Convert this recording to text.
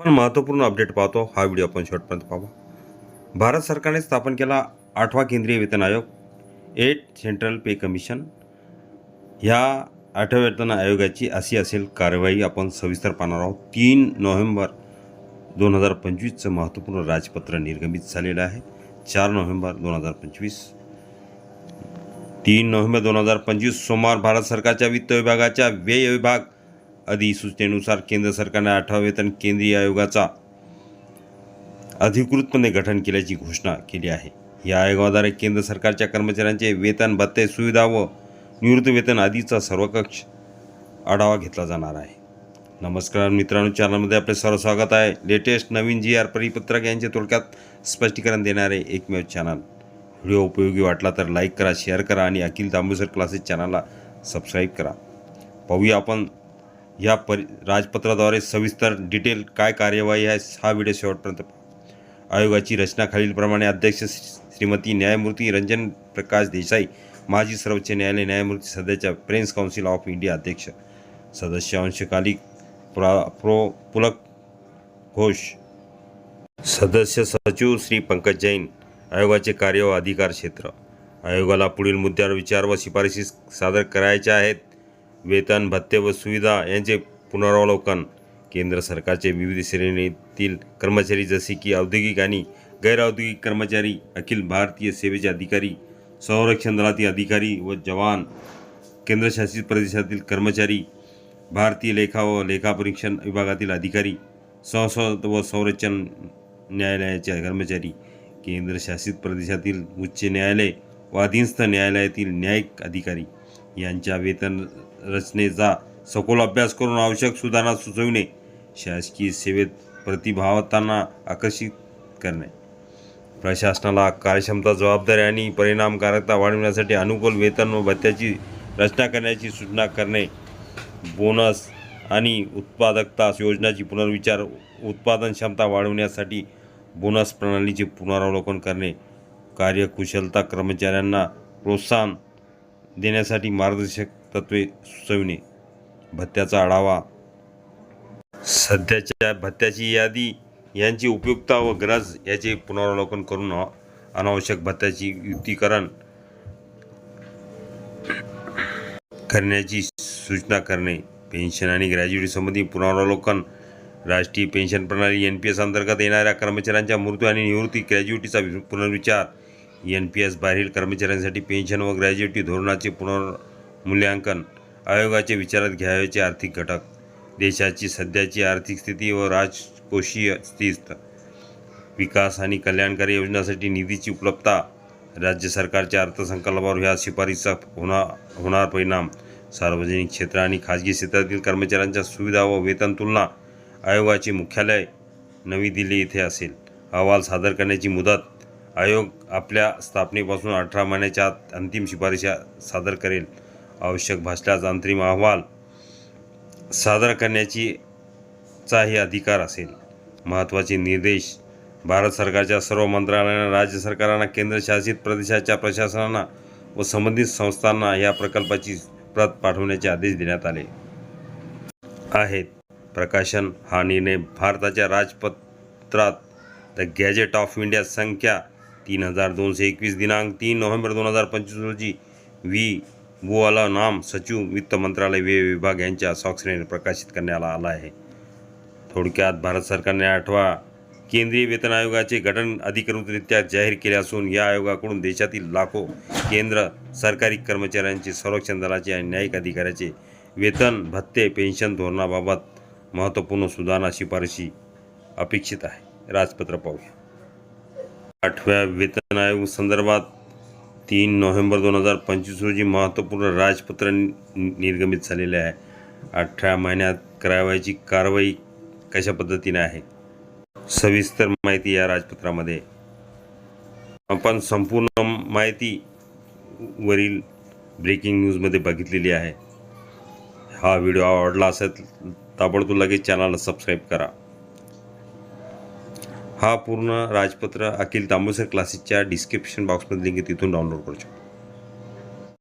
आपण महत्त्वपूर्ण अपडेट पाहतो. हा व्हिडिओ आपण शेवटपर्यंत पाहू. भारत सरकारने स्थापन केला आठवा केंद्रीय वेतन आयोग. एट सेंट्रल पे कमिशन ह्या आठव्या वेतन आयोगाची अशी असेल कारवाई आपण सविस्तर पाहणार आहोत. तीन नोव्हेंबर दोन हजार पंचवीसचं महत्त्वपूर्ण राजपत्र निर्गमित झालेलं आहे. चार नोव्हेंबर दोन हजार पंचवीस. तीन नोव्हेंबर दोन हजार पंचवीस सोमवार भारत सरकारच्या वित्त विभागाच्या व्यय विभाग अधिसूचनेनुसार केंद्र सरकारने आठवा वेतन केंद्रीय आयोगाचा अधिकृतपणे गठन केल्याची घोषणा केली आहे. या आयोगाद्वारे केंद्र सरकारच्या कर्मचाऱ्यांचे वेतन भत्ते सुविधा व निवृत्ती वेतन आदीचा सर्वकक्ष आढावा घेतला जाणार आहे. नमस्कार मित्रांनो चॅनलमध्ये आपले सर्व स्वागत आहे. लेटेस्ट नवीन जी आर परिपत्रक यांचे थोडक्यात स्पष्टीकरण देणारे एकमेव चॅनल. व्हिडिओ उपयोगी वाटला तर लाईक करा शेअर करा आणि अखिल तांबूसर क्लासेस चॅनलला सबस्क्राईब करा. पाहूया आपण या परि राजपत्राद्वारे सविस्तर डिटेल काय कार्यवाही आहे हा व्हिडिओ शेवटपर्यंत आयोगाची रचना खालीलप्रमाणे अध्यक्ष श्री- श्रीमती न्यायमूर्ती रंजन प्रकाश देसाई माजी सर्वोच्च न्यायालय न्यायमूर्ती सध्याच्या प्रेन्स काउन्सिल ऑफ इंडिया अध्यक्ष सदस्य अंशकालिक प्रा प्रो पुलक घोष सदस्य सचिव श्री पंकज जैन आयोगाचे कार्य व अधिकार क्षेत्र. आयोगाला पुढील मुद्द्यावर विचार व शिफारशी सादर करायच्या आहेत. वेतन भत्ते व सुविधा यांचे पुनरावलोकन. केंद्र सरकारचे विविध श्रेणीतील कर्मचारी जसे की औद्योगिक आणि गैरऔद्योगिक कर्मचारी अखिल भारतीय सेवेचे अधिकारी संरक्षण दलातील अधिकारी व जवान केंद्रशासित प्रदेशातील कर्मचारी भारतीय लेखा व लेखापरीक्षण विभागातील अधिकारी संसद व संरक्षण न्यायालयाचे कर्मचारी केंद्रशासित प्रदेशातील उच्च न्यायालय व अधीनस्थ न्यायालयातील न्यायिक अधिकारी. यांच्या वेतन रचनेचा सखोल अभ्यास करून आवश्यक सुधारणा सुचविणे शासकीय सेवेत प्रतिभावतांना आकर्षित करणे. प्रशासनाला कार्यक्षमता जबाबदारी आणि परिणामकारकता वाढविण्यासाठी अनुकूल वेतन व भत्त्याची रचना करण्याची सूचना करणे बोनस आणि उत्पादकता योजनाची पुनर्विचार उत्पादन क्षमता वाढवण्यासाठी बोनस प्रणालीचे पुनरावलोकन करणे कार्यकुशलता कर्मचाऱ्यांना प्रोत्साहन देण्यासाठी मार्गदर्शक तत्वे सुचविणे. भत्त्याचा आढावा. सध्याच्या भत्त्याची यादी यांची उपयुक्तता व गरज याचे पुनरावलोकन करून अनावश्यक भत्त्याची युक्तीकरण करण्याची सूचना करणे. पेन्शन आणि ग्रॅज्युएटी संबंधी पुनरावलोकन. राष्ट्रीय पेन्शन प्रणाली एन पी एस अंतर्गत येणाऱ्या कर्मचाऱ्यांच्या मृत्यू आणि निवृत्ती ग्रॅज्युएटीचा वि- पुनर्विचार. एन पी एस बाहेरील कर्मचाऱ्यांसाठी पेन्शन व ग्रॅज्युएटी धोरणाचे पुनर्मूल्यांकन आयोगाचे विचारात घ्यावयाचे आर्थिक घटक. देशाची सध्याची आर्थिक स्थिती व राजकोषीय स्थित विकास आणि कल्याणकारी योजनांसाठी निधीची उपलब्धता राज्य सरकारच्या अर्थसंकल्पावर ह्या शिफारसीचा होणार होणार परिणाम. सार्वजनिक क्षेत्र आणि खाजगी क्षेत्रातील कर्मचाऱ्यांच्या सुविधा व वेतन तुलना आयोगाचे मुख्यालय नवी दिल्ली येथे असेल. अहवाल सादर करण्याची मुदत आयोग आपल्या स्थापनेपासून अठरा महिन्याच्या आत अंतिम शिफारशा सादर करेल. आवश्यक भासल्यास अंतरिम अहवाल सादर करण्याची चाही अधिकार असेल. महत्त्वाचे निर्देश भारत सरकारच्या सर्व मंत्रालयांना राज्य सरकारांना केंद्रशासित प्रदेशाच्या प्रशासनांना व संबंधित संस्थांना या प्रकल्पाची प्रत पाठवण्याचे आदेश देण्यात आले. आहेत. प्रकाशन हा निर्णय भारताच्या राजपत्रात द गॅजेट ऑफ इंडिया संख्या तीन हजार दोनशे एकवीस दिनांक तीन नोव्हेंबर दोन हजार पंचवीस रोजी व्ही. बुवाला नाम सचिव वित्त मंत्रालय व्यय विभाग यांच्या स्वाक्षरीने प्रकाशित करण्यात आला आहे. थोडक्यात भारत सरकारने आठवा केंद्रीय वेतन आयोगाचे गठन अधिकृतरित्या जाहीर केले असून या आयोगाकडून देशातील लाखो केंद्र सरकारी कर्मचाऱ्यांचे संरक्षण दलाचे आणि न्यायिक अधिकाऱ्याचे वेतन भत्ते पेन्शन धोरणाबाबत महत्त्वपूर्ण सुधारणा शिफारशी अपेक्षित आहे. राजपत्र पाहूया. आठव्या वेतन आयोग संदर्भात तीन नोव्हेंबर दोन हजार पंचवीस रोजी महत्त्वपूर्ण राजपत्र निर्गमित झालेले आहे. अठरा महिन्यात करावयाची कारवाई कशा पद्धतीने आहे? सविस्तर माहिती या राजपत्रामध्ये. आपण संपूर्ण माहिती वरील ब्रेकिंग न्यूजमध्ये बघितलेली आहे. हा व्हिडिओ आवडला असेल ताबडतोब लगेच चॅनलला सबस्क्राईब करा. हा पूर्ण राजपत्र अखिल तांबूसर क्लासेसच्या डिस्क्रिप्शन बॉक्समध्ये लिंक तिथून डाउनलोड करू शकतो.